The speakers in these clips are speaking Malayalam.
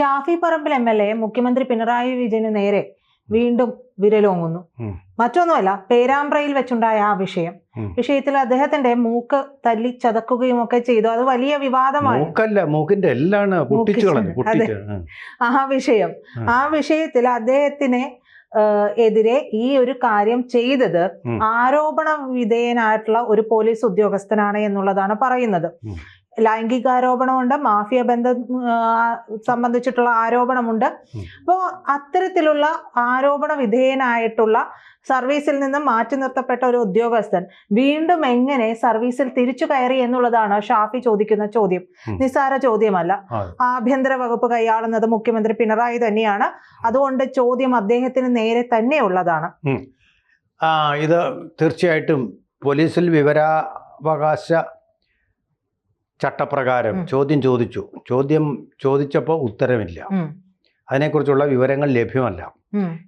Shafi Parambil M L A മുഖ്യമന്ത്രി പിണറായി വിജയന് നേരെ വീണ്ടും വിരലോങ്ങുന്നു. മറ്റൊന്നുമല്ല പേരാമ്പ്രയിൽ വെച്ചുണ്ടായ ആ വിഷയം. വിഷയത്തിൽ അദ്ദേഹത്തിന്റെ മൂക്ക് തല്ലി ചതക്കുകയും ഒക്കെ ചെയ്തു. അത് വലിയ വിവാദമാണ്. മൂക്കിന്റെ ആ വിഷയം. ആ വിഷയത്തിൽ അദ്ദേഹത്തിനെ എതിരെ ഈ ഒരു കാര്യം ചെയ്തത്. ആരോപണ വിധേയനായിട്ടുള്ള ഒരു പോലീസ് ഉദ്യോഗസ്ഥനാണ് എന്നുള്ളതാണ് പറയുന്നത്. ലൈംഗികാരോപണമുണ്ട് മാഫിയ ബന്ധം സംബന്ധിച്ചിട്ടുള്ള ആരോപണമുണ്ട്. അപ്പോൾ അത്തരത്തിലുള്ള ആരോപണ വിധേയനായിട്ടുള്ള സർവീസിൽ നിന്ന് മാറ്റി നിർത്തപ്പെട്ട ഒരു ഉദ്യോഗസ്ഥൻ വീണ്ടും എങ്ങനെ സർവീസിൽ തിരിച്ചു കയറി എന്നുള്ളതാണ് ഷാഫി ചോദിക്കുന്ന ചോദ്യം. നിസ്സാര ചോദ്യമല്ല. ആഭ്യന്തര വകുപ്പ് കൈയാളുന്നത് മുഖ്യമന്ത്രി പിണറായി തന്നെയാണ്. അതുകൊണ്ട് ചോദ്യം അദ്ദേഹത്തിന് നേരെ തന്നെയുള്ളതാണ് ഇത് തീർച്ചയായിട്ടും പോലീസിൽ വിവരാവകാശ ചട്ടപ്രകാരം ചോദ്യം ചോദിച്ചു. ചോദ്യം ചോദിച്ചപ്പോൾ ഉത്തരവില്ല അതിനെക്കുറിച്ചുള്ള വിവരങ്ങൾ ലഭ്യമല്ല.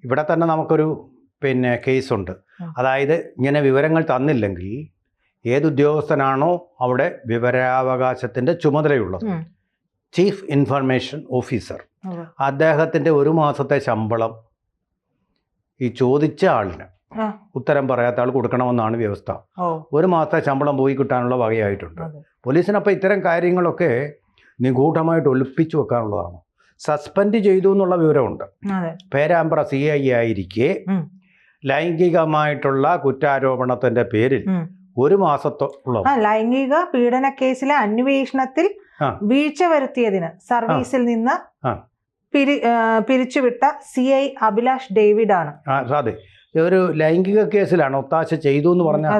ഇവിടെ തന്നെ നമുക്കൊരു പിന്നെ കേസുണ്ട്. അതായത് ഇങ്ങനെ വിവരങ്ങൾ തന്നില്ലെങ്കിൽ ഏത് ഉദ്യോഗസ്ഥനാണോ അവിടെ വിവരാവകാശത്തിന്റെ ചുമതലയുള്ളത്. Chief information officer. അദ്ദേഹത്തിന്റെ ഒരു മാസത്തെ ശമ്പളം ഈ ചോദിച്ച ആളിന് ഉത്തരം പറയാത്ത ആൾ കൊടുക്കണമെന്നാണ് വ്യവസ്ഥ. ഒരു മാസത്തെ ശമ്പളം പോയി കിട്ടാനുള്ള വകയായിട്ടുണ്ട്. പോലീസിനപ്പോൾ ഇത്തരം കാര്യങ്ങളൊക്കെ നിഗൂഢമായിട്ട് ഒളിപ്പിച്ചു വെക്കാനുള്ളതാണ്. സസ്പെൻഡ് ചെയ്തു എന്നുള്ള വിവരമുണ്ട്. പേരാമ്പ്ര സി ഐ ആയിരിക്കെ ലൈംഗികമായിട്ടുള്ള കുറ്റാരോപണത്തിന്റെ പേരിൽ ഒരു മാസത്തോളം ലൈംഗിക പീഡന കേസിലെ അന്വേഷണത്തിൽ വീഴ്ച വരുത്തിയതിന് സർവീസിൽ നിന്ന് പിരി പിരിച്ചുവിട്ട സി ഐ അഭിലാഷ് ഡേവിഡ് ആണ് അതെ ഒരു ലൈംഗിക കേസിലാണ് ഒത്താശ ചെയ്തു എന്ന് പറഞ്ഞാൽ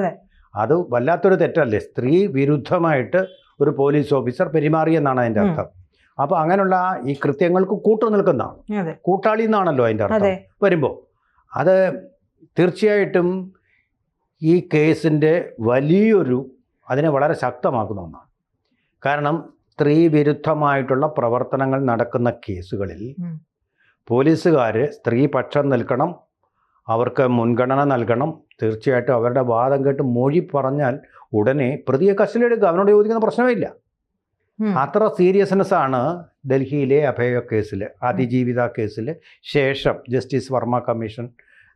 അതെ. വല്ലാത്തൊരു തെറ്റല്ലേ? സ്ത്രീ വിരുദ്ധമായിട്ട് ഒരു പോലീസ് ഓഫീസർ പെരുമാറിയെന്നാണ് അതിന്റെ അർത്ഥം. അപ്പോൾ അങ്ങനെയുള്ള ഈ കൃത്യങ്ങൾക്ക് കൂട്ടു നിൽക്കുന്നതാണ് കൂട്ടാളി എന്നാണല്ലോ അതിന്റെ അർത്ഥം. വരുമ്പോ വരുമ്പോൾ അത് തീർച്ചയായിട്ടും ഈ കേസിന്റെ വലിയൊരു അതിനെ വളരെ ശക്തമാക്കുന്ന ഒന്നാണ്. കാരണം സ്ത്രീ വിരുദ്ധമായിട്ടുള്ള പ്രവർത്തനങ്ങൾ നടക്കുന്ന കേസുകളിൽ പോലീസുകാർ സ്ത്രീ പക്ഷം നിൽക്കണം അവർക്ക് മുൻഗണന നൽകണം. തീർച്ചയായിട്ടും അവരുടെ വാദം കേട്ട് മൊഴി പറഞ്ഞാൽ ഉടനെ പ്രതിയെ കസ്റ്റഡിയെടുക്കുക അവനോട് ചോദിക്കുന്ന പ്രശ്നമേ ഇല്ല അത്ര സീരിയസ്നെസ് ആണ് ഡൽഹിയിലെ അഭയ കേസിൽ അതിജീവിത കേസിൽ ശേഷം ജസ്റ്റിസ് വർമ്മ കമ്മീഷൻ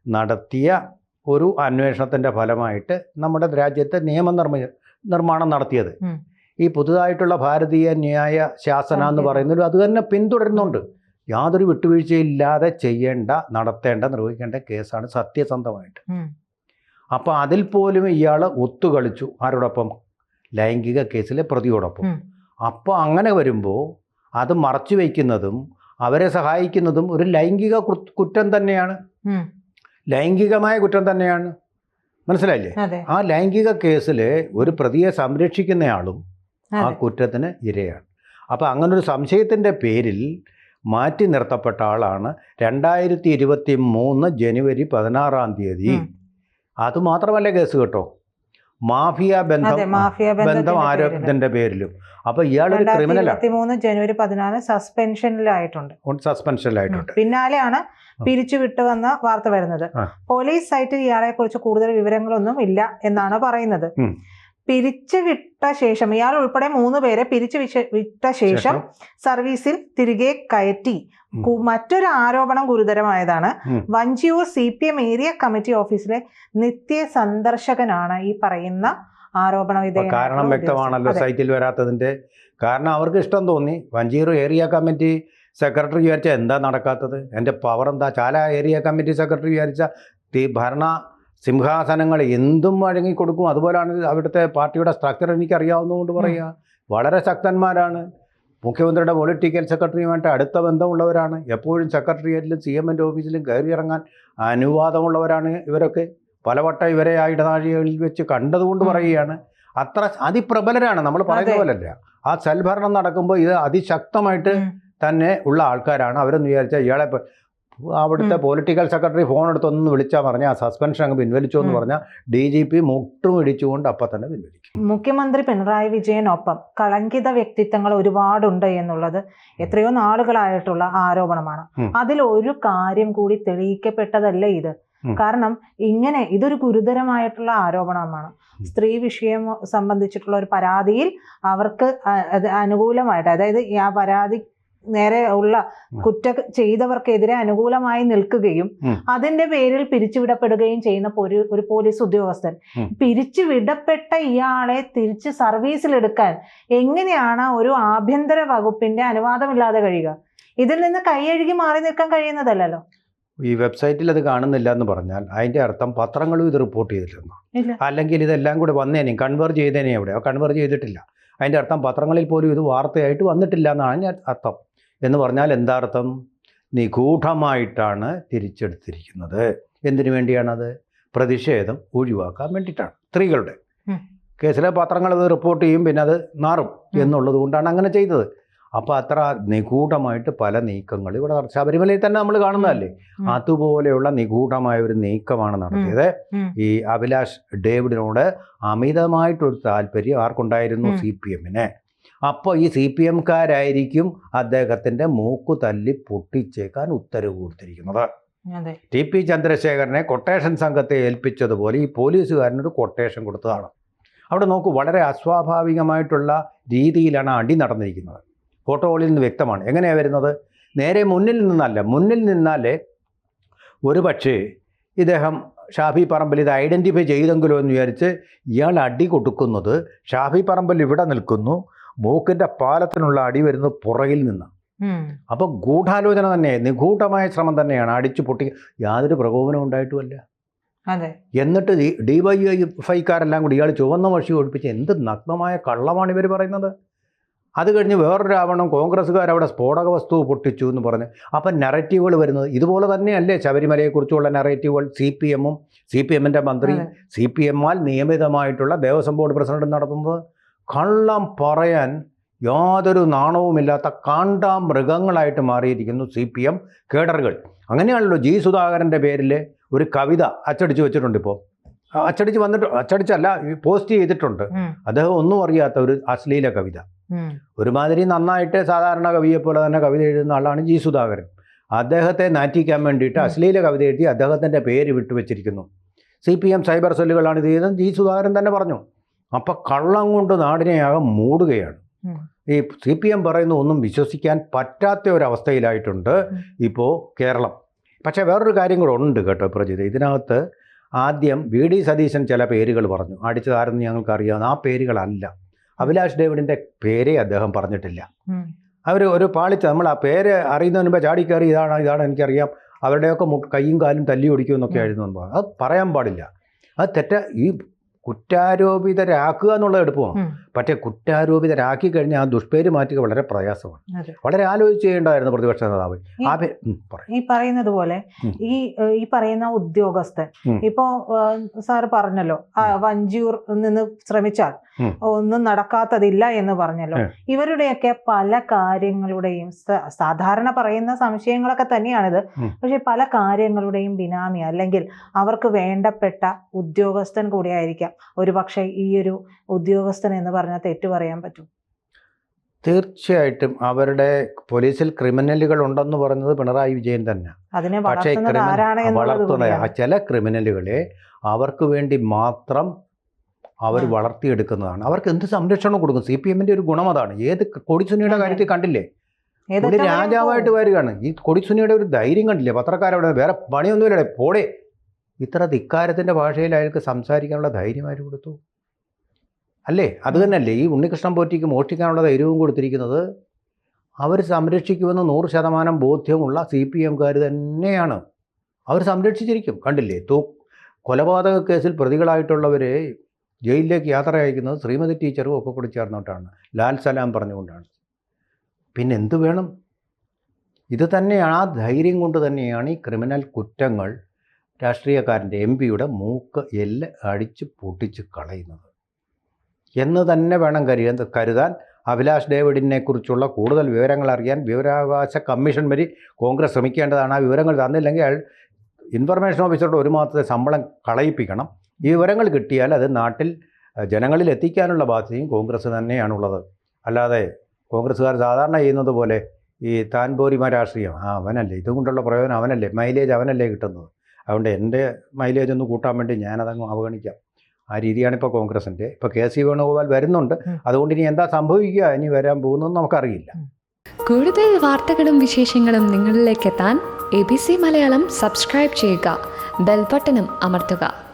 നടത്തിയ ഒരു അന്വേഷണത്തിന്റെ ഫലമായിട്ട് നമ്മുടെ രാജ്യത്തെ നിയമനിർമ്മ നിർമ്മാണം നടത്തിയത്. ഈ പുതുതായിട്ടുള്ള ഭാരതീയ ന്യായ ശാസന എന്ന് സംഹിത. പറയുന്നത് അത് തന്നെ പിന്തുടരുന്നുണ്ട്. യാതൊരു വിട്ടുവീഴ്ചയില്ലാതെ ചെയ്യേണ്ട നടത്തേണ്ട നിർവഹിക്കേണ്ട കേസാണ് സത്യസന്ധമായിട്ട്. അപ്പൊ അപ്പോൾ അതിൽ പോലും ഇയാൾ ഒത്തുകളിച്ചു ആരോടൊപ്പം ലൈംഗിക കേസിലെ പ്രതിയോടൊപ്പം. അപ്പോൾ അങ്ങനെ വരുമ്പോൾ അത് മറച്ചു വയ്ക്കുന്നതും അവരെ സഹായിക്കുന്നതും ഒരു ലൈംഗിക കുറ്റം തന്നെയാണ്. ലൈംഗികമായ കുറ്റം തന്നെയാണ്. മനസ്സിലായില്ലേ? ആ ലൈംഗിക കേസിൽ ഒരു പ്രതിയെ സംരക്ഷിക്കുന്നയാളും ആ കുറ്റത്തിന് ഇരയാണ്. അപ്പോൾ അങ്ങനൊരു സംശയത്തിന്റെ പേരിൽ മാറ്റി നിർത്തപ്പെട്ട ആളാണ് രണ്ടായിരത്തി ഇരുപത്തി മൂന്ന് ജനുവരി പതിനാറാം തീയതി. അതുമാത്രമല്ല കേസ് കേട്ടോ. മാഫിയ ബന്ധം മാഫിയ ബന്ധം ആരോപിതന്റെ പേരിൽ. ആരോപണത്തിന്റെ പേരിലും. അപ്പൊ ഇയാളൊരു ക്രിമിനൽ ക്രിമിനലാണ് ജനുവരി പതിനാല് സസ്പെൻഷനിലായിട്ടുണ്ട്. സസ്പെൻഷനിലായിട്ടുണ്ട്. പിന്നാലെയാണ് പിരിച്ചു വിട്ടുവെന്ന വാർത്ത വരുന്നത്. പോലീസ് സൈറ്റിൽ ഇയാളെ കുറിച്ച് കൂടുതൽ വിവരങ്ങളൊന്നും ഇല്ല എന്നാണ് പറയുന്നത്. പിരിച്ചു വിട്ട ശേഷം ഇയാൾ ഉൾപ്പെടെ മൂന്ന് പേരെ പിരിച്ചു വിശ- വിട്ട ശേഷം സർവീസിൽ തിരികെ കയറ്റി. മറ്റൊരു ആരോപണം ഗുരുതരമായതാണ്. Vanchiyoor C P M area committee ഓഫീസിലെ നിത്യ സന്ദർശകനാണ് ഈ പറയുന്ന ആരോപണം ഇത് കാരണം വ്യക്തമാണല്ലോ സൈറ്റിൽ വരാത്തതിന്റെ. കാരണം അവർക്ക് ഇഷ്ടം തോന്നി. വഞ്ചിയൂർ ഏരിയ കമ്മിറ്റി സെക്രട്ടറി വിചാരിച്ച എന്താ നടക്കാത്തത്? എന്റെ പവർ എന്താ? ചാല ഏരിയ കമ്മിറ്റി സെക്രട്ടറി വിചാരിച്ച ഭരണ സിംഹാസനങ്ങൾ എന്തും വഴങ്ങിക്കൊടുക്കും അതുപോലാണ് അവിടുത്തെ പാർട്ടിയുടെ സ്ട്രക്ചർ എനിക്കറിയാവുന്നതുകൊണ്ട് പറയുക വളരെ ശക്തന്മാരാണ്. മുഖ്യമന്ത്രിയുടെ പൊളിറ്റിക്കൽ സെക്രട്ടറിയുമായിട്ട് അടുത്ത ബന്ധമുള്ളവരാണ്. എപ്പോഴും സെക്രട്ടേറിയറ്റിലും സി എം എന്റെ ഓഫീസിലും കയറി ഇറങ്ങാൻ അനുവാദമുള്ളവരാണ് ഇവരൊക്കെ. പലവട്ടം ഇവരെ ആ ഇടനാഴികളിൽ വെച്ച് കണ്ടതുകൊണ്ട് പറയുകയാണ്. അത്ര അതിപ്രബലരാണ്. നമ്മൾ പറയുന്ന. പോലല്ല. ആ സൽഭരണം നടക്കുമ്പോൾ ഇത് അതിശക്തമായിട്ട് തന്നെ ഉള്ള ആൾക്കാരാണ്. അവരെന്ന് വിചാരിച്ചാൽ ഇയാളെ അവിടുത്തെ പൊളിറ്റിക്കൽ സെക്രട്ടറി ഫോൺ എടുത്തൊന്ന് വിളിച്ചാൽ പറഞ്ഞാൽ സസ്പെൻഷൻ അങ്ങ് പിൻവലിച്ചു എന്ന്. പറഞ്ഞാൽ ഡി ജി പി മുട്ടും ഇടിച്ചുകൊണ്ട് അപ്പം തന്നെ പിൻവലിക്കും. മുഖ്യമന്ത്രി പിണറായി വിജയനൊപ്പം കളങ്കിത വ്യക്തിത്വങ്ങൾ ഒരുപാടുണ്ട് എന്നുള്ളത് എത്രയോ നാളുകളായിട്ടുള്ള ആരോപണമാണ്. അതിൽ ഒരു കാര്യം കൂടി തെളിയിക്കപ്പെട്ടതല്ലേ ഇത്. കാരണം ഇങ്ങനെ ഇതൊരു ഗുരുതരമായിട്ടുള്ള ആരോപണമാണ്. സ്ത്രീ വിഷയം സംബന്ധിച്ചിട്ടുള്ള ഒരു പരാതിയിൽ അവർക്ക് അനുകൂലമായിട്ട് അതായത് ആ പരാതി നേരെ ഉള്ള കുറ്റ ചെയ്തവർക്കെതിരെ അനുകൂലമായി നിൽക്കുകയും അതിന്റെ പേരിൽ പിരിച്ചുവിടപ്പെടുകയും ചെയ്യുന്ന ഒരു പോലീസ് ഉദ്യോഗസ്ഥൻ. പിരിച്ചുവിടപ്പെട്ട ഇയാളെ തിരിച്ച് സർവീസിലെടുക്കാൻ എങ്ങനെയാണ് ഒരു ആഭ്യന്തര വകുപ്പിന്റെ അനുവാദമില്ലാതെ കഴിയുക? ഇതിൽ നിന്ന് കൈയഴുകി മാറി നിൽക്കാൻ കഴിയുന്നതല്ലല്ലോ. ഈ വെബ്സൈറ്റിൽ അത് കാണുന്നില്ല എന്ന് പറഞ്ഞാൽ അതിന്റെ അർത്ഥം പത്രങ്ങളും ഇത് റിപ്പോർട്ട് ചെയ്തിട്ടില്ല. ഇല്ല. അല്ലെങ്കിൽ ഇതെല്ലാം കൂടി വന്നേനെയും കൺവേർ ചെയ്തേനെ എവിടെ കൺവേർ ചെയ്തിട്ടില്ല. അതിന്റെ അർത്ഥം പത്രങ്ങളിൽ പോലും ഇത് വാർത്തയായിട്ട് വന്നിട്ടില്ല എന്നാണ് ഞാൻ അർത്ഥം. എന്ന് പറഞ്ഞാൽ എന്താർത്ഥം? നിഗൂഢമായിട്ടാണ് തിരിച്ചെടുത്തിരിക്കുന്നത്. എന്തിനു വേണ്ടിയാണത്? പ്രതിഷേധം ഒഴിവാക്കാൻ വേണ്ടിയിട്ടാണ് സ്ത്രീകളുടെ. കേസിലെ പത്രങ്ങൾ അത് റിപ്പോർട്ട് ചെയ്യും പിന്നെ അത് മാറും ഉം. എന്നുള്ളത് കൊണ്ടാണ് അങ്ങനെ ചെയ്തത്. അപ്പോൾ അത്ര നിഗൂഢമായിട്ട് പല നീക്കങ്ങൾ ഇവിടെ ശബരിമലയിൽ തന്നെ നമ്മൾ കാണുന്നതല്ലേ. അതുപോലെയുള്ള നിഗൂഢമായ ഒരു നീക്കമാണ് നടത്തിയത്. ഈ അഭിലാഷ് ഡേവിഡിനോട് അമിതമായിട്ടൊരു താല്പര്യം ആർക്കുണ്ടായിരുന്നു. സി പി എമ്മിന്. അപ്പോൾ ഈ സി പി എംകാരായിരിക്കും അദ്ദേഹത്തിന്റെ മൂക്കു തല്ലി പൊട്ടിച്ചേക്കാൻ ഉത്തരവ് കൊടുത്തിരിക്കുന്നത്. ടി പി ചന്ദ്രശേഖരനെ കൊട്ടേഷൻ സംഘത്തെ ഏൽപ്പിച്ചതുപോലെ ഈ പോലീസുകാരനൊരു കൊട്ടേഷൻ കൊടുത്തതാണ്. അവിടെ നോക്കൂ വളരെ അസ്വാഭാവികമായിട്ടുള്ള രീതിയിലാണ് അടി നടന്നിരിക്കുന്നത്. ഫോട്ടോകളിൽ നിന്ന് വ്യക്തമാണ്. എങ്ങനെയാണ് വരുന്നത്? നേരെ മുന്നിൽ നിന്നല്ല മുന്നിൽ നിന്നാലേ ഒരു പക്ഷേ ഇദ്ദേഹം ഷാഫി പറമ്പിൽ ഇത് ഐഡന്റിഫൈ ചെയ്തെങ്കിലോ എന്ന് വിചാരിച്ച് ഇയാൾ അടി കൊടുക്കുന്നത് ഷാഫി പറമ്പിൽ ഇവിടെ നിൽക്കുന്നു മൂക്കിന്റെ പാലത്തിനുള്ള അടി വരുന്നത് പുറകിൽ നിന്ന്. അപ്പൊ അപ്പോൾ ഗൂഢാലോചന തന്നെ നിഗൂഢമായ ശ്രമം തന്നെയാണ്. അടിച്ചു പൊട്ടി യാതൊരു പ്രകോപനവും ഉണ്ടായിട്ടുമല്ല. എന്നിട്ട് ഡി വൈ ഫൈക്കാരെല്ലാം കൂടി ഇയാൾ ചുവന്ന മഷി ഒഴിപ്പിച്ച് എന്ത് നഗ്നമായ കള്ളമാണ് ഇവർ പറയുന്നത്? അത് കഴിഞ്ഞ് വേറൊരു ആവണം കോൺഗ്രസ്സുകാർ അവിടെ സ്ഫോടക വസ്തു പൊട്ടിച്ചു എന്ന് പറഞ്ഞ്. അപ്പം നെറേറ്റീവുകൾ വരുന്നത് ഇതുപോലെ തന്നെയല്ലേ ശബരിമലയെക്കുറിച്ചുള്ള നെറേറ്റീവുകൾ സി പി എമ്മും സി പി എമ്മിന്റെ മന്ത്രി. സി പി എമ്മാൽ നിയമിതമായിട്ടുള്ള ദേവസ്വം ബോർഡ് പ്രസിഡന്റ് നടത്തുന്നത്. കള്ളം പറയാൻ യാതൊരു നാണവുമില്ലാത്ത കാണ്ടാ മൃഗങ്ങളായിട്ട് മാറിയിരിക്കുന്നു സി പി എം കേഡറുകൾ. അങ്ങനെയാണല്ലോ ജി സുധാകരന്റെ പേരിൽ ഒരു കവിത അച്ചടിച്ച് വെച്ചിട്ടുണ്ട് ഇപ്പോൾ. അച്ചടിച്ച് വന്നിട്ട് അച്ചടിച്ചല്ല പോസ്റ്റ് ചെയ്തിട്ടുണ്ട്. അദ്ദേഹം ഒന്നും അറിയാത്ത ഒരു അശ്ലീല കവിത. ഒരുമാതിരി നന്നായിട്ട് സാധാരണ കവിയെ പോലെ തന്നെ കവിത എഴുതുന്ന ആളാണ് ജി സുധാകരൻ. അദ്ദേഹത്തെ നാറ്റിക്കാൻ വേണ്ടിയിട്ട്. അശ്ലീല കവിത എഴുതി അദ്ദേഹത്തിന്റെ പേര് വിട്ടുവെച്ചിരിക്കുന്നു. സി പി എം സൈബർ സെല്ലുകളാണ് ഇത് ചെയ്തത്. ജി സുധാകരൻ തന്നെ പറഞ്ഞു. അപ്പം കള്ളം കൊണ്ട് നാടിനെയാകെ മൂടുകയാണ്. ഈ സി പി എം പറയുന്ന ഒന്നും വിശ്വസിക്കാൻ പറ്റാത്ത ഒരവസ്ഥയിലായിട്ടുണ്ട്. ഇപ്പോൾ കേരളം. പക്ഷേ വേറൊരു കാര്യം കൂടെ ഉണ്ട് കേട്ടോ പ്രജിത്. ഇതിനകത്ത് ആദ്യം വി ഡി സതീശൻ ചില പേരുകൾ പറഞ്ഞു. അടിച്ചതാരെന്ന് ഞങ്ങൾക്കറിയാം. അറിയാവുന്ന ആ പേരുകളല്ല. അഭിലാഷ് ഡേവിഡിന്റെ പേരെ അദ്ദേഹം പറഞ്ഞിട്ടില്ല. അവർ ഒരു പാളിച്ച നമ്മൾ ആ പേര് അറിയുന്നതിന് മുമ്പ് കയറി ഇതാണ് ഇതാണ് എനിക്കറിയാം. അവരുടെയൊക്കെ കയ്യും കൈയും കാലും തല്ലി ഓടിക്കുമെന്നൊക്കെ. ആയിരുന്നു എന്ന് പറഞ്ഞു. അത് പറയാൻ പാടില്ല. അത് തെറ്റ ഈ കുറ്റാരോപിതരാക്കുക എന്നുള്ളത് എളുപ്പമാണ് ഉം. പക്ഷേ കുറ്റാരോപിതരാക്കി കഴിഞ്ഞാൽ ആ ദുഷ്പേര് മാറ്റുക വളരെ പ്രയാസമാണ്. വളരെ ആലോചിച്ച് ചെയ്യേണ്ടതായിരുന്നു പ്രതിപക്ഷ നേതാവ്. ഈ- പറയുന്നത് പോലെ ഈ ഈ പറയുന്ന ഉദ്യോഗസ്ഥൻ. ഇപ്പോ സാറ് പറഞ്ഞല്ലോ വഞ്ചിയൂർ നിന്ന് ശ്രമിച്ചാൽ ഒന്നും നടക്കാത്തതില്ല എന്ന് പറഞ്ഞല്ലോ. ഇവരുടെയൊക്കെ പല കാര്യങ്ങളുടെയും സാധാരണ പറയുന്ന സംശയങ്ങളൊക്കെ തന്നെയാണിത്. പക്ഷെ പല കാര്യങ്ങളുടെയും ബിനാമി അല്ലെങ്കിൽ അവർക്ക് വേണ്ടപ്പെട്ട ഉദ്യോഗസ്ഥൻ കൂടിയായിരിക്കാം. ഒരു പക്ഷേ ഈ ഒരു ഉദ്യോഗസ്ഥൻ എന്ന് പറഞ്ഞാൽ തെറ്റു പറയാൻ പറ്റും. തീർച്ചയായിട്ടും അവരുടെ പോലീസിൽ ക്രിമിനലുകൾ ഉണ്ടെന്ന് പറഞ്ഞത് പിണറായി വിജയൻ തന്നെ. പക്ഷേ വളർത്തുന്ന ചില ക്രിമിനലുകളെ അവർക്ക് വേണ്ടി മാത്രം അവർ വളർത്തിയെടുക്കുന്നതാണ്. അവർക്ക് എന്ത് സംരക്ഷണം കൊടുക്കും? സി പി എമ്മിന്റെ ഒരു ഗുണം അതാണ്. ഏത് കൊടിസുനിയുടെ. കാര്യത്തിൽ കണ്ടില്ലേ? ഒരു രാജാവായിട്ട്? വരികയാണ്. ഈ കൊടിസുനിയുടെ ഒരു ധൈര്യം കണ്ടില്ലേ? പത്രക്കാരവിടെ വേറെ പണിയൊന്നുമില്ലേ പോടെ. ഇത്ര ധിക്കാരത്തിന്റെ ഭാഷയിൽ അയാൾക്ക് സംസാരിക്കാനുള്ള ധൈര്യം ആര് കൊടുത്തു? അല്ലേ? അത് തന്നെയല്ലേ. ഈ ഉണ്ണികൃഷ്ണൻ പോറ്റിക്ക് മോഷ്ടിക്കാനുള്ള ധൈര്യവും കൊടുത്തിരിക്കുന്നത് അവർ സംരക്ഷിക്കുമെന്ന് നൂറ് ശതമാനം ബോധ്യമുള്ള സി പി എംകാർ തന്നെയാണ്. അവർ സംരക്ഷിച്ചിരിക്കും. കണ്ടില്ലേ? തൂ കൊലപാതക കേസിൽ പ്രതികളായിട്ടുള്ളവരെ ജയിലിലേക്ക് യാത്ര അയക്കുന്നത് ശ്രീമതി ടീച്ചറും ഒക്കെ കൂടി ചേർന്നിട്ടാണ്. ലാൽ സലാം പറഞ്ഞുകൊണ്ടാണ്. പിന്നെ എന്ത് വേണം? ഇത് തന്നെയാണ് ആ ധൈര്യം കൊണ്ട് തന്നെയാണ് ഈ ക്രിമിനൽ കുറ്റങ്ങൾ രാഷ്ട്രീയക്കാരന്റെ എം പിയുടെ മൂക്ക് എല്ല് അടിച്ച് പൊട്ടിച്ച് കളയുന്നത്. എന്ന് തന്നെ വേണം കരുത കരുതാൻ. അഭിലാഷ് ഡേവിഡിനെ കുറിച്ചുള്ള കൂടുതൽ വിവരങ്ങൾ അറിയാൻ വിവരാവകാശ കമ്മീഷൻ വഴി കോൺഗ്രസ് ശ്രമിക്കേണ്ടതാണ്. ആ വിവരങ്ങൾ തന്നില്ലെങ്കിൽ അയാൾ ഇൻഫർമേഷൻ ഓഫീസറുടെ ഒരു മാസത്തെ ശമ്പളം കളയിപ്പിക്കണം. ഈ വിവരങ്ങൾ കിട്ടിയാൽ അത് നാട്ടിൽ ജനങ്ങളിൽ എത്തിക്കാനുള്ള ബാധ്യതയും കോൺഗ്രസ് തന്നെയാണുള്ളത്. അല്ലാതെ കോൺഗ്രസ്സുകാർ സാധാരണ ചെയ്യുന്നത് പോലെ ഈ താൻപോരിമ രാഷ്ട്രീയം ആ അവനല്ലേ. ഇതുകൊണ്ടുള്ള പ്രയോജനം അവനല്ലേ. മൈലേജ് അവനല്ലേ കിട്ടുന്നത്. അതുകൊണ്ട് എന്റെ മൈലേജ് ഒന്ന് കൂട്ടാൻ വേണ്ടി ഞാനതങ്ങ് അവഗണിക്കാം. ആ രീതിയാണ് ഇപ്പോൾ കോൺഗ്രസിന്റെ ഇപ്പോൾ കെ സി വേണുഗോപാൽ വരുന്നുണ്ട്. അതുകൊണ്ട് ഇനി എന്താ സംഭവിക്കുക? ഇനി വരാൻ പോകുന്നതെന്ന് നമുക്കറിയില്ല. കൂടുതൽ വാർത്തകളും വിശേഷങ്ങളും നിങ്ങളിലേക്ക് എത്താൻ A B C Malayalam subscribe ചെയ്യുക. ബെൽബട്ടനും അമർത്തുക.